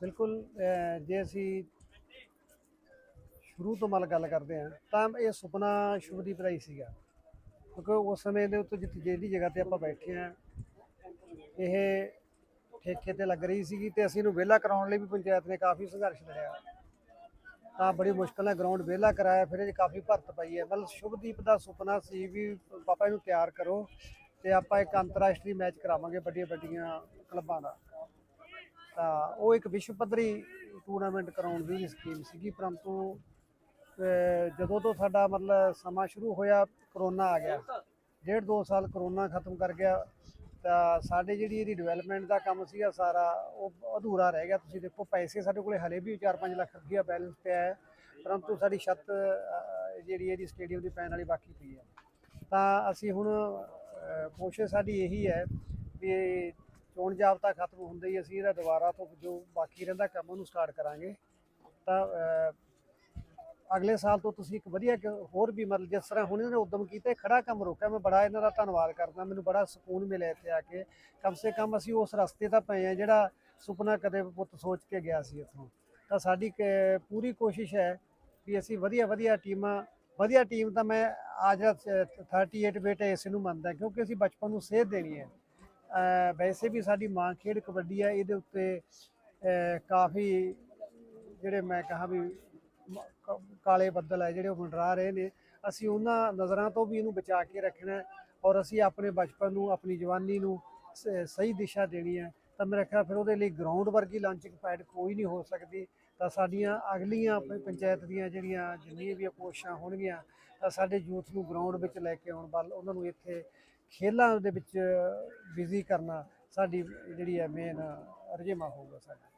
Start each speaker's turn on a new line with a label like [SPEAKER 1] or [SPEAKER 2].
[SPEAKER 1] ਬਿਲਕੁਲ ਜੇ ਅਸੀਂ ਸ਼ੁਰੂ ਤੋਂ ਮਲ ਗੱਲ ਕਰਦੇ ਹਾਂ, ਤਾਂ ਇਹ ਸੁਪਨਾ ਸ਼ੁਭਦੀਪ ਦਾ ਹੀ ਸੀਗਾ। ਕਿਉਂਕਿ ਉਸ ਸਮੇਂ ਦੇ ਉੱਤੇ ਜਿੱਥੇ ਜਿਹੜੀ ਜਗ੍ਹਾ ਤੇ ਆਪਾਂ ਬੈਠੇ ਹਾਂ, ਇਹ ਠੇਕੇ ਤੇ ਲੱਗ ਰਹੀ ਸੀਗੀ ਤੇ ਅਸੀਂ ਇਹਨੂੰ ਵਿਹਲਾ ਕਰਾਉਣ ਲਈ ਵੀ ਪੰਚਾਇਤ ਨੇ ਕਾਫੀ ਸੰਘਰਸ਼ ਲੜਿਆ। ਤਾਂ ਬੜੀ ਮੁਸ਼ਕਲ ਨਾਲ ਗਰਾਊਂਡ ਵਿਹਲਾ ਕਰਾਇਆ, ਫਿਰ ਇਹ 'ਚ ਕਾਫੀ ਭਰਤ ਪਈ ਹੈ। ਮਤਲਬ ਸ਼ੁਭਦੀਪ ਦਾ ਸੁਪਨਾ ਸੀ ਵੀ ਪਾਪਾ ਇਹਨੂੰ ਤਿਆਰ ਕਰੋ ਤੇ ਆਪਾਂ ਇੱਕ ਅੰਤਰਰਾਸ਼ਟਰੀ ਮੈਚ ਕਰਾਵਾਂਗੇ ਵੱਡੀਆਂ ਵੱਡੀਆਂ ਕਲੱਬਾਂ ਦਾ। ਤਾਂ ਉਹ ਇੱਕ ਵਿਸ਼ਵ ਪੱਧਰੀ ਟੂਰਨਾਮੈਂਟ ਕਰਾਉਣ ਦੀ ਸਕੀਮ ਸੀਗੀ, ਪਰੰਤੂ ਜਦੋਂ ਤੋਂ ਸਾਡਾ ਮਤਲਬ ਸਮਾਂ ਸ਼ੁਰੂ ਹੋਇਆ ਕਰੋਨਾ ਆ ਗਿਆ। ਡੇਢ ਦੋ ਸਾਲ ਕਰੋਨਾ ਖਤਮ ਕਰ ਗਿਆ, ਤਾਂ ਸਾਡੇ ਜਿਹੜੀ ਇਹਦੀ ਡਿਵੈਲਪਮੈਂਟ ਦਾ ਕੰਮ ਸੀਗਾ ਸਾਰਾ, ਉਹ ਅਧੂਰਾ ਰਹਿ ਗਿਆ। ਤੁਸੀਂ ਦੇਖੋ, ਪੈਸੇ ਸਾਡੇ ਕੋਲੇ ਹਲੇ ਵੀ 4-5 ਲੱਖ ਰੁਪਈਆ ਬੈਲੈਂਸ ਪਿਆ ਹੈ, ਪਰੰਤੂ ਸਾਡੀ ਛੱਤ ਜਿਹੜੀ ਇਹਦੀ ਸਟੇਡੀਅਮ ਦੀ ਪੈਣ ਵਾਲੀ ਬਾਕੀ ਪਈ ਹੈ। ਤਾਂ ਅਸੀਂ ਹੁਣ ਕੋਸ਼ਿਸ਼ ਸਾਡੀ ਇਹੀ ਹੈ ਵੀ ਚੋਣ ਜਾਬਤਾ ਖਤਮ ਹੁੰਦੇ ਹੀ ਅਸੀਂ ਇਹਦਾ ਦੁਬਾਰਾ ਤੋਂ ਜੋ ਬਾਕੀ ਰਹਿੰਦਾ ਕੰਮ ਉਹਨੂੰ ਸਟਾਰਟ ਕਰਾਂਗੇ। ਤਾਂ ਅਗਲੇ ਸਾਲ ਤੋਂ ਤੁਸੀਂ ਇੱਕ ਵਧੀਆ ਇੱਕ ਹੋਰ ਵੀ ਮਤਲਬ ਜਿਸ ਤਰ੍ਹਾਂ ਹੁਣ ਇਹਨਾਂ ਨੇ ਉਦਮ ਕੀਤਾ, ਇਹ ਖੜਾ ਕੰਮ ਰੋਕਿਆ। ਮੈਂ ਬੜਾ ਇਹਨਾਂ ਦਾ ਧੰਨਵਾਦ ਕਰਦਾ। ਮੈਨੂੰ ਬੜਾ ਸਕੂਨ ਮਿਲਿਆ ਇੱਥੇ ਆ ਕੇ। ਕਮ ਸੇ ਕਮ ਅਸੀਂ ਉਸ ਰਸਤੇ ਤਾਂ ਪਏ ਆ ਜਿਹੜਾ ਸੁਪਨਾ ਕਦੇ ਪੁੱਤ ਸੋਚ ਕੇ ਗਿਆ ਸੀ ਇੱਥੋਂ। ਤਾਂ ਸਾਡੀ ਕ- ਪੂਰੀ ਕੋਸ਼ਿਸ਼ ਹੈ ਵੀ ਅਸੀਂ ਵਧੀਆ ਵਧੀਆ ਟੀਮਾਂ, ਵਧੀਆ ਟੀਮ ਤਾਂ ਮੈਂ ਅੱਜ 38 ਬੇਟੇ ਇਸ ਨੂੰ ਮੰਨਦਾ, ਕਿਉਂਕਿ ਅਸੀਂ ਬਚਪਨ ਨੂੰ ਸੇਧ ਦੇਣੀ ਹੈ। ਵੈਸੇ ਵੀ ਸਾਡੀ ਮਾਂ ਖੇਡ ਕਬੱਡੀ ਹੈ ਇਹਦੇ ਉੱਤੇ ਕਾਫੀ ਜਿਹੜੇ ਮੈਂ ਕਹਾ ਵੀ ਕ- ਕਾਲੇ ਬੱਦਲ ਹੈ ਜਿਹੜੇ ਉਹ ਮੰਡਰਾ ਰਹੇ ਨੇ। ਅਸੀਂ ਉਹਨਾਂ ਨਜ਼ਰਾਂ ਤੋਂ ਵੀ ਇਹਨੂੰ ਬਚਾ ਕੇ ਰੱਖਣਾ ਔਰ ਅਸੀਂ ਆਪਣੇ ਬਚਪਨ ਨੂੰ, ਆਪਣੀ ਜਵਾਨੀ ਨੂੰ ਸ- ਸਹੀ ਦਿਸ਼ਾ ਦੇਣੀ ਹੈ। ਤਾਂ ਮੇਰਾ ਖਿਆਲ ਫਿਰ ਉਹਦੇ ਲਈ ਗਰਾਊਂਡ ਵਰਗੀ ਲਾਂਚਿੰਗ ਪੈਡ ਕੋਈ ਨਹੀਂ ਹੋ ਸਕਦੀ। ਤਾਂ ਸਾਡੀਆਂ ਅਗਲੀਆਂ ਪ- ਪੰਚਾਇਤ ਦੀਆਂ ਜਿਹੜੀਆਂ ਜਿੰਨੀਆਂ ਵੀ ਕੋਸ਼ਿਸ਼ਾਂ ਹੋਣਗੀਆਂ, ਤਾਂ ਸਾਡੇ ਯੂਥ ਨੂੰ ਗਰਾਊਂਡ ਵਿੱਚ ਲੈ ਕੇ ਆਉਣ ਵੱਲ ਉਹਨਾਂ ਨੂੰ ਇੱਥੇ ਖੇਲਾਂ ਦੇ ਵਿੱਚ ਬਿਜ਼ੀ ਕਰਨਾ ਸਾਡੀ ਜਿਹੜੀ ਹੈ ਮੇਨ ਰਜੇਮਾ ਹੋਊਗਾ ਸਾਡਾ।